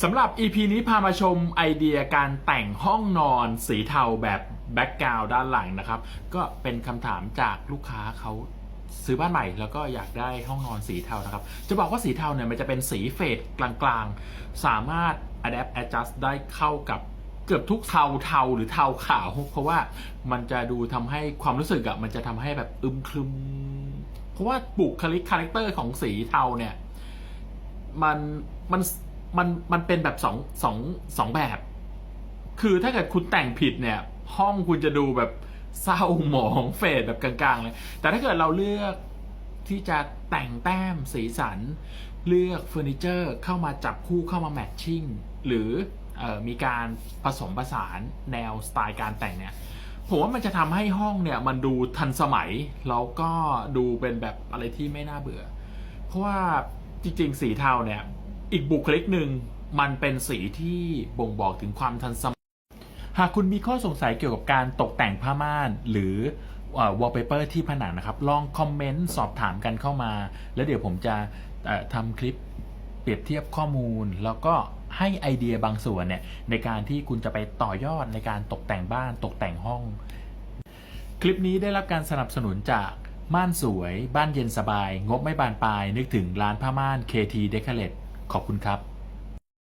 สำหรับ EP นี้พามาชมไอเดียการแต่งห้องนอนสีเทาแบบแบ็กกราวด์ด้านหลังนะครับ ก็เป็นคำถามจากลูกค้าเขาซื้อบ้านใหม่แล้วก็อยากได้ห้องนอนสีเทานะครับ จะบอกว่าสีเทาเนี่ยมันจะเป็นสีเฟดกลางๆ สามารถ adapt adjust ได้เข้ากับเกือบทุกเทาเทาหรือเทาขาว เพราะว่ามันจะดูทำให้ความรู้สึกอะมันจะทำให้แบบอึมครึม เพราะว่าบุคลิกคาแรคเตอร์ของสีเทาเนี่ย มันมัน มันมันเป็นแบบสองสองสองแบบ คือถ้าเกิดคุณแต่งผิดเนี่ย ห้องคุณจะดูแบบเศร้าหมองเฟดแบบกลางๆเลย แต่ถ้าเกิดเราเลือกที่จะแต่งแต้มสีสัน เลือกเฟอร์นิเจอร์เข้ามาจับคู่เข้ามาแมทชิ่งหรือออมีการผสมผสานแนวสไตล์การแต่งเนี่ยผมว่ามันจะทำให้ห้องเนี่ยมันดูทันสมัย แล้วก็ดูเป็นแบบอะไรที่ไม่น่าเบื่อ เพราะว่าจริงๆ สีเทาเนี่ย อีกบุคลิกหนึ่งมันเป็นสีที่บ่งบอกถึงความทันสมัย หากคุณมีข้อสงสัยเกี่ยวกับการตกแต่งผ้าม่าน หรือวอลเปเปอร์ที่ผนังนะครับ ลองคอมเมนต์สอบถามกันเข้ามา แล้วเดี๋ยวผมจะทำคลิปเปรียบเทียบข้อมูล แล้วก็ให้ไอเดียบางส่วนเนี่ยในการที่คุณจะไปต่อยอดในการตกแต่งบ้านตกแต่งห้อง คลิปนี้ได้รับการสนับสนุนจากม่านสวย บ้านเย็นสบาย งบไม่บานปลาย นึกถึงร้านผ้าม่าน KT Decorate ขอบคุณครับ